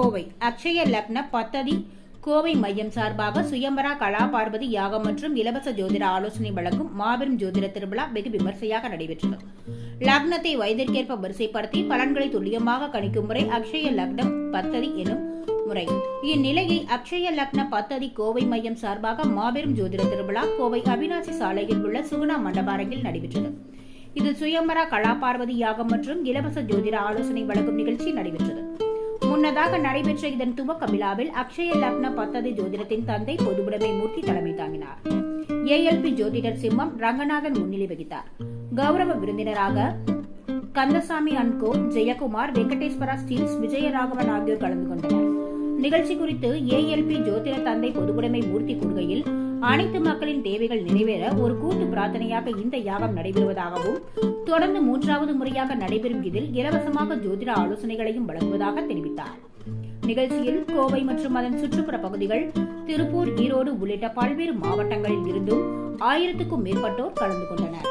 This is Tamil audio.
கோவை. அக்ஷய லக்ன பத்ததி கோவை மையம் சார்பாக சுயம்பரா கலா பார்வதி யாகம் மற்றும் இலவச ஜோதிட ஆலோசனை வழங்கும் மாபெரும் ஜோதிட திருவிழா வெகு விமர்சையாக நடைபெற்றது. லக்னத்தை வயதிற்கேற்ப வரிசைப்படுத்தி பலன்களை துல்லியமாக கணிக்கும் முறை அக்ஷய லக்னம் பத்ததி எனும் முறை. இந்நிலையை அக்ஷய லக்ன பத்ததி கோவை மையம் சார்பாக மாபெரும் ஜோதிட திருவிழா கோவை அவினாசி சாலையில் உள்ள சுகுணா மண்டபாரங்கில் நடைபெற்றது. இதில் சுயம்பரா கலா பார்வதி யாகம் மற்றும் இலவச ஜோதிட ஆலோசனை வழங்கும் நிகழ்ச்சி நடைபெற்றது. முன்னதாக நடைபெற்ற இதன் துவக்க விழாவில் அக்ஷய லக்ன பத்ததி ஜோதிடத்தின் தந்தை பொதுவுடைமை மூர்த்தி தலைமை தாங்கினார். ஏஎல்பி ஜோதிடர் சிம்மம் ரங்கநாதன் முன்னிலை வகித்தார். கௌரவ விருந்தினராக Kandasamy and co Jayakumar Venkateswara steels Vijayaraghavan ஆகியோர் கலந்து கொண்டனர். நிகழ்ச்சி குறித்து ஏஎல்பி ஜோதிட தந்தை பொதுவுடைமை மூர்த்தி கூறுகையில் அனைத்து மக்களின் தேவைகள் நிறைவேற ஒரு கூட்டு பிரார்த்தனையாக இந்த யாகம் நடைபெறுவதாகவும் தொடர்ந்து மூன்றாவது முறையாக நடைபெறும் இதில் இலவசமாக ஜோதிட ஆலோசனைகளையும் வழங்குவதாக தெரிவித்தார். நிகழ்ச்சியில் கோவை மற்றும் அதன் சுற்றுப்புற பகுதிகள் திருப்பூர் ஈரோடு உள்ளிட்ட பல்வேறு மாவட்டங்களில் இருந்தும் ஆயிரத்துக்கும் மேற்பட்டோர் கலந்து கொண்டனர்.